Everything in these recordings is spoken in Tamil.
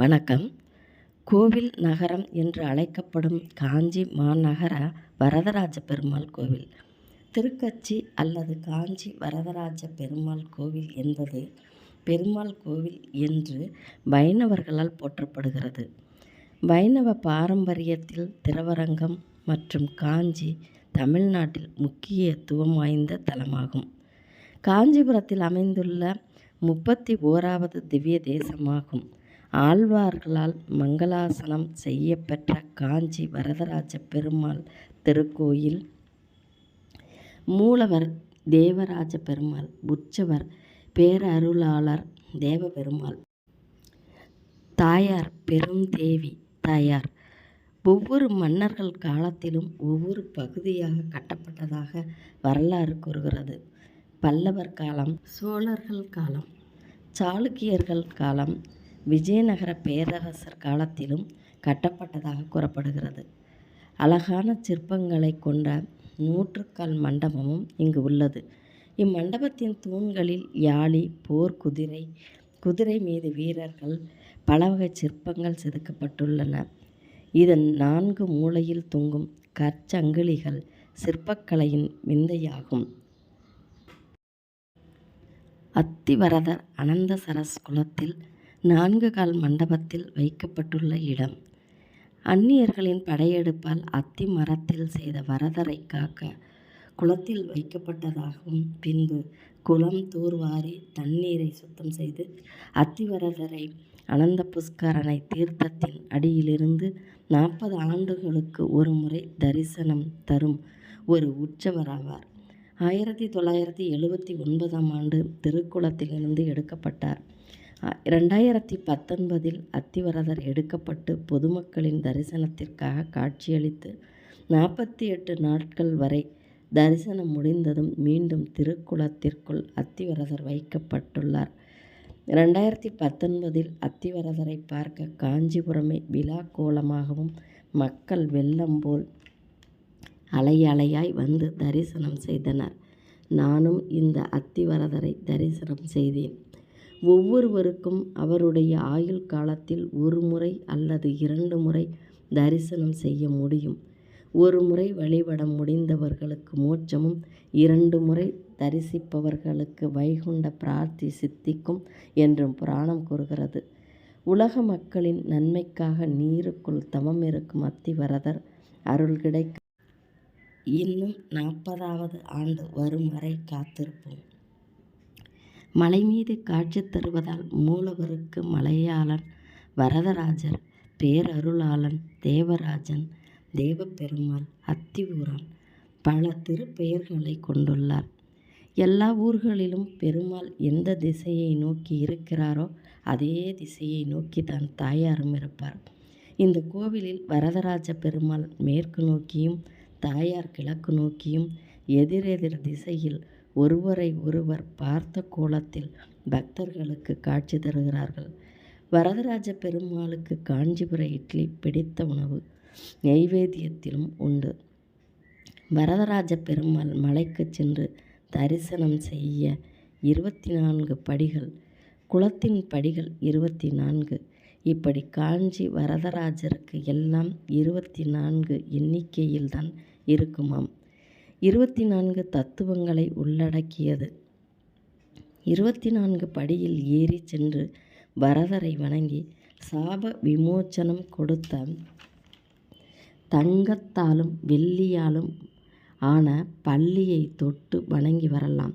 வணக்கம். கோவில் நகரம் என்று அழைக்கப்படும் காஞ்சி மாநகர வரதராஜ பெருமாள் கோவில். திருக்கச்சி அல்லது காஞ்சி வரதராஜ பெருமாள் கோவில் என்பது பெருமாள் கோவில் என்று வைணவர்களால் போற்றப்படுகிறது. வைணவ பாரம்பரியத்தில் திருவரங்கம் மற்றும் காஞ்சி தமிழ்நாட்டில் முக்கியத்துவம் வாய்ந்த தலமாகும். காஞ்சிபுரத்தில் அமைந்துள்ள முப்பத்தி ஓராவது திவ்ய தேசமாகும். ஆழ்வார்களால் மங்களாசனம் செய்யப்பெற்ற காஞ்சி வரதராஜ பெருமாள் திருக்கோயில். மூலவர் தேவராஜ பெருமாள் உற்சவர் பேரருளாளர் தேவபெருமாள். தாயார் பெருந்தேவி தாயார். ஒவ்வொரு மன்னர்கள் காலத்திலும் ஒவ்வொரு பகுதியாக கட்டப்பட்டதாக வரலாறு கூறுகிறது. பல்லவர் காலம் சோழர்கள் காலம் சாளுக்கியர்கள் காலம் விஜயநகர பேரரசர் காலத்திலும் கட்டப்பட்டதாக கூறப்படுகிறது. அழகான சிற்பங்களை கொண்ட நூற்றுக்கால் மண்டபமும் இங்கு உள்ளது. இம்மண்டபத்தின் தூண்களில் யாழி போர் குதிரை குதிரை மீது வீரர்கள் பல வகை சிற்பங்கள் செதுக்கப்பட்டுள்ளன. இதன் நான்கு மூலையில் தொங்கும் கற்சங்கிலிகள் சிற்பக்கலையின் விந்தையாகும். அத்திவரதர் அனந்தசரஸ் குலத்தில் நான்கு கால் மண்டபத்தில் வைக்கப்பட்டுள்ள இடம். அந்நியர்களின் படையெடுப்பால் அத்தி மரத்தில் செய்த வரதரை காக்க குளத்தில் வைக்கப்பட்டதாகவும் பின்பு குளம் தூர்வாரி தண்ணீரை சுத்தம் செய்து அத்திவரதரை அனந்த புஷ்கரனை தீர்த்தத்தின் அடியிலிருந்து நாற்பது ஆண்டுகளுக்கு ஒரு முறை தரிசனம் தரும் ஒரு உற்சவராவார். ஆயிரத்தி தொள்ளாயிரத்தி எழுபத்தி ஒன்பதாம் ஆண்டு திருக்குளத்திலிருந்து எடுக்கப்பட்டார். ரெண்டாயிரத்தி பத்தொன்பதில் அத்திவரதர் எடுக்கப்பட்டு பொதுமக்களின் தரிசனத்திற்காக காட்சியளித்து நாற்பத்தி எட்டு நாட்கள் வரை தரிசனம் முடிந்ததும் மீண்டும் திருக்குளத்திற்குள் அத்திவரதர் வைக்கப்பட்டுள்ளார். ரெண்டாயிரத்தி பத்தொன்பதில் அத்திவரதரை பார்க்க காஞ்சிபுரமே விழா கோலமாகவும் மக்கள் வெள்ளம் போல் அலை அலையாய் வந்து தரிசனம் செய்தனர். நானும் இந்த அத்திவரதரை தரிசனம் செய்தேன். ஒவ்வொருவருக்கும் அவருடைய ஆயுள் காலத்தில் ஒரு முறை அல்லது இரண்டு முறை தரிசனம் செய்ய முடியும். ஒரு முறை வழிபட முடிந்தவர்களுக்கு மோட்சமும் இரண்டு முறை தரிசிப்பவர்களுக்கு வைகுண்ட பிரார்த்தி சித்திக்கும் என்றும் புராணம் கூறுகிறது. உலக மக்களின் நன்மைக்காக நீருக்குள் தவம் இருக்கும் அத்திவரதர் அருள் கிடைக்க இன்னும் நாற்பதாவது ஆண்டு வரும் வரை காத்திருப்போம். மலை மீது காட்சி தருவதால் மூலவருக்கு மலையாளன் வரதராஜர் பேரருளாளன் தேவராஜன் தேவப்பெருமாள் அத்திவூரன் பல திருப்பெயர்களை கொண்டுள்ளார். எல்லா ஊர்களிலும் பெருமாள் எந்த திசையை நோக்கி இருக்கிறாரோ அதே திசையை நோக்கி தான் தாயாரும் இருப்பார். இந்த கோவிலில் வரதராஜ பெருமாள் மேற்கு நோக்கியும் தாயார் கிழக்கு நோக்கியும் எதிரெதிர் திசையில் ஒருவரை ஒருவர் பார்த்த கோலத்தில் பக்தர்களுக்கு காட்சி தருகிறார்கள். வரதராஜ பெருமாளுக்கு காஞ்சிபுர இட்லி பிடித்த உணவு நெய்வேத்தியத்திலும் உண்டு. வரதராஜ பெருமாள் மலைக்கு சென்று தரிசனம் செய்ய இருபத்தி நான்கு படிகள் குளத்தின் படிகள் இருபத்தி நான்கு இப்படி காஞ்சி வரதராஜருக்கு எல்லாம் இருபத்தி நான்கு எண்ணிக்கையில்தான் இருக்குமாம். இருபத்தி நான்கு தத்துவங்களை உள்ளடக்கியது. இருபத்தி நான்கு படியில் ஏறி சென்று வரதரை வணங்கி சாப விமோச்சனம் கொடுத்த தங்கத்தாலும் வெள்ளியாலும் ஆன பள்ளியை தொட்டு வணங்கி வரலாம்.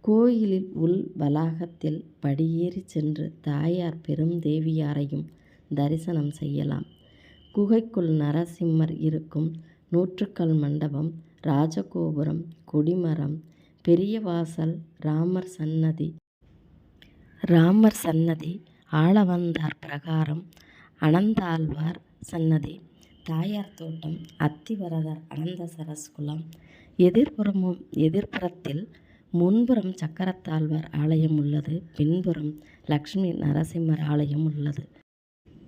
கோயிலில் உள் வளாகத்தில் படியேறி சென்று தாயார் பெரும் தேவியாரையும் தரிசனம் செய்யலாம். குகைக்குள் நரசிம்மர் இருக்கும் நூற்றுக்கல் மண்டபம் ராஜகோபுரம் கொடிமரம் பெரிய வாசல் ராமர் சன்னதி. ராமர் சன்னதி ஆளவந்தார் பிரகாரம் அனந்தாழ்வார் சன்னதி. தாயார் தோட்டம் அத்திவரதர் அனந்த சரஸ்குலம். எதிர்புறமும் எதிர்ப்புறத்தில் முன்புறம் சக்கரத்தாழ்வார் ஆலயம் உள்ளது பின்புறம் லக்ஷ்மி நரசிம்மர் ஆலயம் உள்ளது.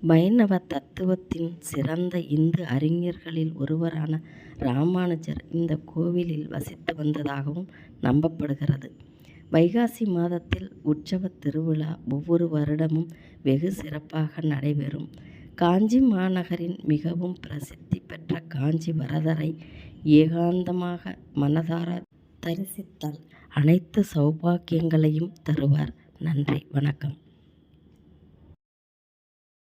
வைணவ தத்துவத்தின் சிறந்த இந்து அறிஞர்களில் ஒருவரான ராமானுஜர் இந்த கோவிலில் வசித்து வந்ததாகவும் நம்பப்படுகிறது வைகாசி மாதத்தில் உற்சவத் திருவிழா ஒவ்வொரு வருடமும் வெகு சிறப்பாக நடைபெறும். காஞ்சி மாநகரின் மிகவும் பிரசித்தி பெற்ற காஞ்சி வரதரை ஏகாந்தமாக மனதார தரிசித்தால் அனைத்து சௌபாக்கியங்களையும் தருவார். நன்றி, வணக்கம்.